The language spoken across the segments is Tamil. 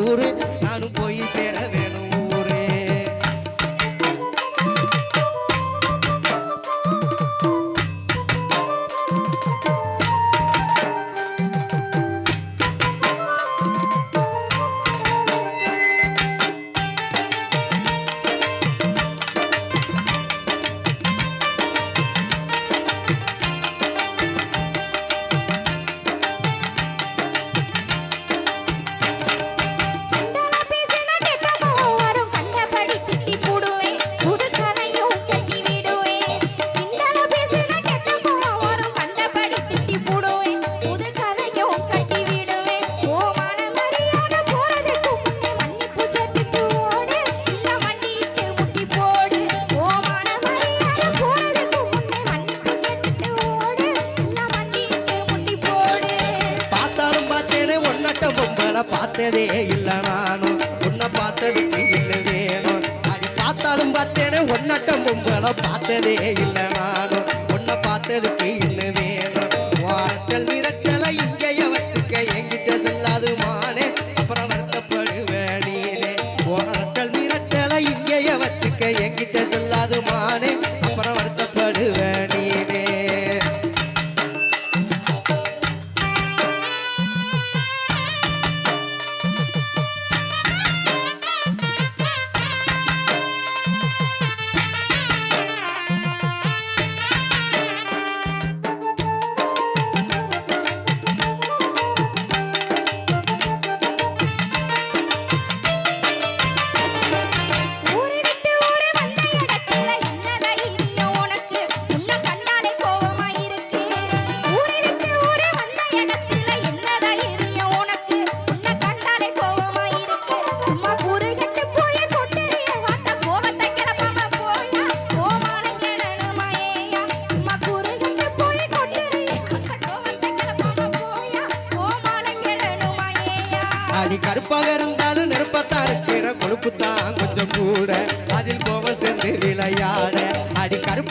ஊரு நானும் போய் சேரவே பார்த்ததே இல்லை நானும் உன்னை பார்த்ததுக்கு இல்லை வேணும். அது பார்த்தாலும் பார்த்தேன்னு ஒன்னட்டம் பொங்கலை பார்த்ததே இல்லை நானும் உன்னை பார்த்ததுக்கு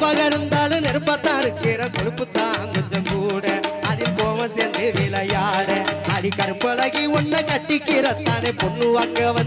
நெருப்பாக இருந்தாலும் நெருப்பத்தான் இருக்கிற கொழுப்பு தான் கொஞ்சம் கூட. அதில் கோவம் சேர்ந்து விளையாட அடி கருப்பழகி ஒன்ன கட்டிக்கிறத்தானே பொண்ணு வாங்க வந்து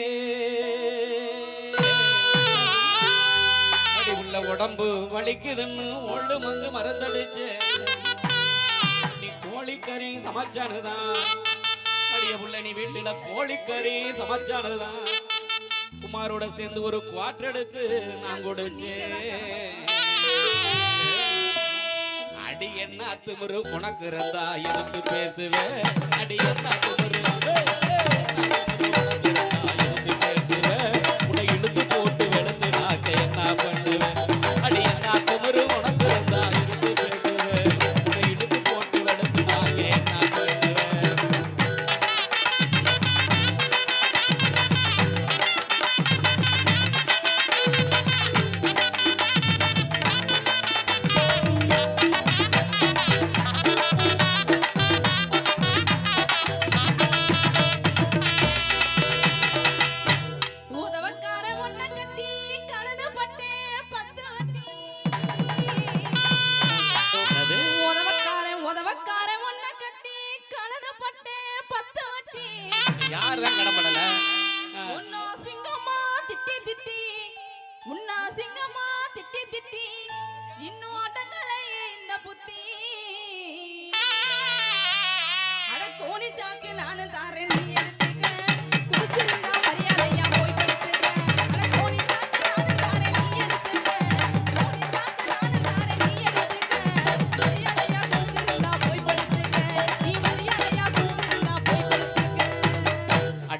உடம்பு வலிக்குதுன்னு ஒழு மங்கு மறந்தடிச்சு. நீ கோழிக்கறி சமைச்சானுதான். அடிய புள்ள நீ வீட்டுல கோழிக்கறி சமைச்சானுதான். குமாரோட சேர்ந்து ஒரு குவாட்டர் எடுத்து நான் குடிச்சேன் அடி என்ன திமிரு உனக்கு இருந்தா எடுத்து பேசுவேன். அடி என்ன திமிரு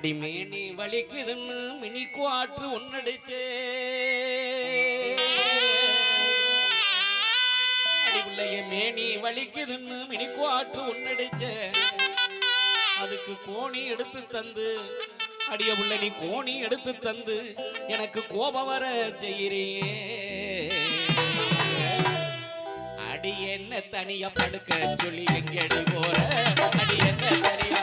அடிமேனி வலிக்குதுன்னு மினிக்கு ஆற்று ஒன்னடிச்சே. அடிவுள்ளைய மேனி வலிக்குதுன்னு மினிக்கு ஆற்று ஒன்னடிச்சே. அதுக்கு கோணி எடுத்து தந்து அடிய புள்ள நீ கோணி எடுத்து தந்து எனக்கு கோபம் வர செய்கிறியே. அடி என்ன தனியா படுக்க சொல்லி எங்கடி போற? அடி என்ன தனியா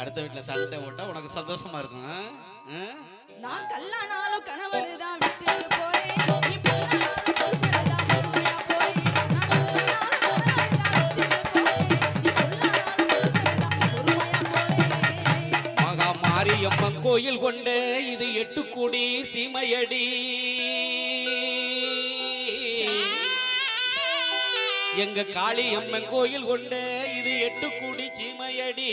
அடுத்த வீட்டுல சண்டை ஓட்டா உனக்கு சந்தோஷமா இருக்கும்? நான் கல்லானாலும் போறேன். மகா மாரியம்மன் கோயில் கொண்ட இது எட்டு கோடி சீமையடி. எங்க காளியம்மன் கோயில் கொண்ட இது எட்டு கோடி சீமையடி.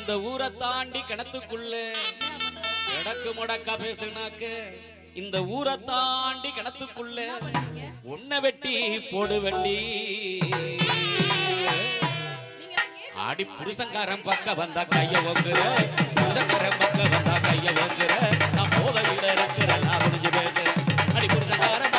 இந்த ஊரை தாண்டி கிணத்துக்குள்ள எடக்கு முடக்கா பேசுனாக்க. இந்த ஊரை தாண்டி கிணத்துக்குள்ள உன்னை வெட்டி போடு வெட்டி. ஆடி புருஷங்காரன் பக்க வந்தா கைய ஓங்குற. புருஷங்காரன் பக்க வந்தா கைய ஓங்குற. நான் போதையில இருக்கிற நான் முடிஞ்சு பேசுறேன். அடி புருஷங்காரன்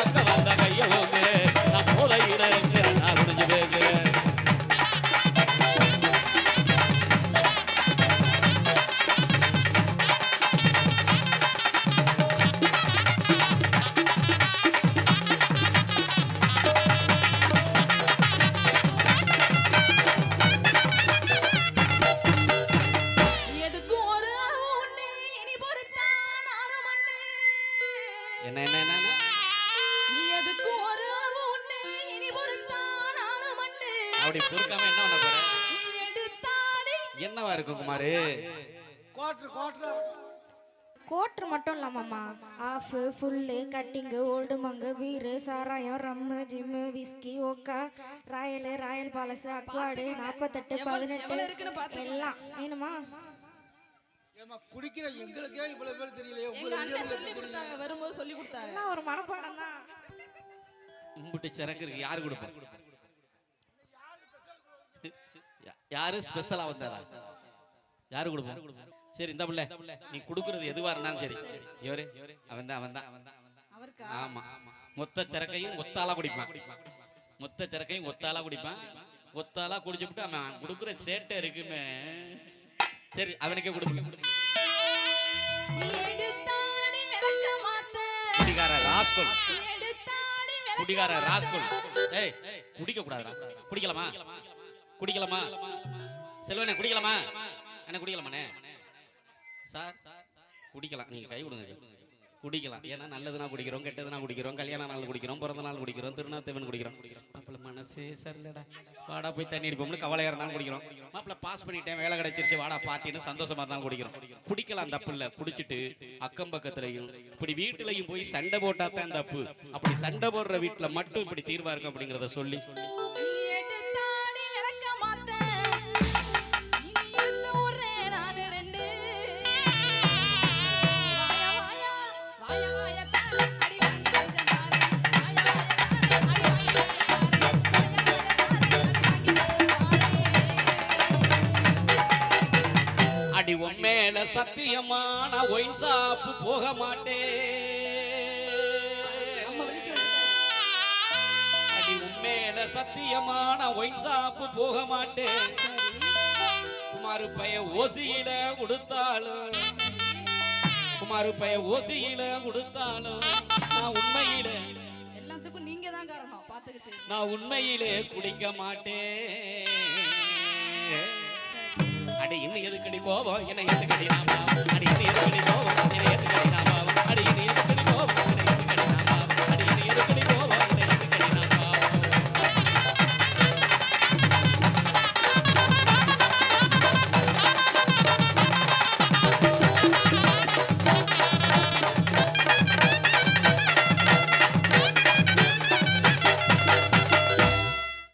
என்னவா இருக்கு குமாரு கோட்ரு மட்டும் இல்லாமம்மா half full cutting Old Monk beer சாராயம் ரம்மு ஜிம்மு விஸ்கி ஓக்கா ராயலு ராயல் பாலஸு அக்வாடு நாற்பத்தெட்டு பதினெட்டு எல்லாம். வேணுமா? ஏம்மா குடிக்கிற எங்களுக்கே இவ்வளவு பேர் தெரியலையே. உங்களுக்கு வரும்போது சொல்லி கொடுத்தாங்க. ஒரு மனப்பாடம் தான். கும்பிட்டு சரக்கு இருக்கு. யாரு கொடுப்பா? யாரு ஸ்பெஷலா வந்தாரா? யாரு கொடுப்பா சரி இந்த பிள்ளை. நீ கொடுக்கறது எதுவா இருந்தாலும் சரி. இவரு? அவன் தான் அவன் தான் அவருக்கா? ஆமா. மொத்த சரக்கையும் ஒத்தாளா குடிப்பான். மொத்த சரக்கையும் ஒத்தாளா குடிப்பான். ஒத்தாளா குடிச்சுட்டு அவன் கொடுக்குற சேட்டை இருக்குமே. சரி அவனுக்கே மாத்த. குடிகார ராஸ்கோல். குடிகார. ராஸ்கோல். ஏய் குடிக்க கூடாதுடா குடிக்கலாமா? குடிக்கலாமா? செல்வனே குடிக்கலாமா? என்ன குடிக்கலாமாண்ணே சார் குடிக்கலாம். நீங்கள் கை கொடுங்க சார். குடிக்கலாம். ஏன்னா நல்லதுனா குடிக்கிறோம் கெட்டதுனா குடிக்கிறோம் கல்யாண நாள் குடிக்கிறோம் பிறந்த நாள் குடிக்கிறோம் திருநாத்தேவன் குடிக்கிறோம். மாப்பிள்ள மனசே சரியில்லடா. வாடா போய் தண்ணி அடிப்போம்னு கவலையாக இருந்தாலும் குடிக்கிறோம். மாப்பிள்ள பாஸ் பண்ணிட்டேன் வேலை கிடைச்சிருச்சு. வாடா பார்ட்டின்னு சந்தோஷமா இருந்தாலும் குடிக்கிறோம். குடிக்கலாம் தப்பு இல்ல குடிச்சிட்டு அக்கம் பக்கத்துலயும் இப்படி வீட்டுலயும் போய் சண்டை போட்டா தான் தப்பு அப்படி சண்டை போடுற வீட்டுல மட்டும் இப்படி தீர்வா இருக்கும் அப்படிங்கிறத சொல்லி மேல சத்தியமான ஒயின் சாப்பு போக மாட்டேன் அடி உன் மேல சத்தியமான ஒயின் சாப்பு போக மாட்டேன் குமாரு பைய ஓசியில கொடுத்தாலும் குமாரு பைய ஓசியில கொடுத்தாலும் நான் உண்மையில எல்லாத்துக்கும் நீங்க தான் காரணம். பாத்துக்கிச்சு நான் உண்மையிலே குடிக்க மாட்டேன் அடி இன்னும் எதுக்கடி கோபம் என்ன எதுக்கடி நாம அடி இன்னும் எதுக்கடி கோபம்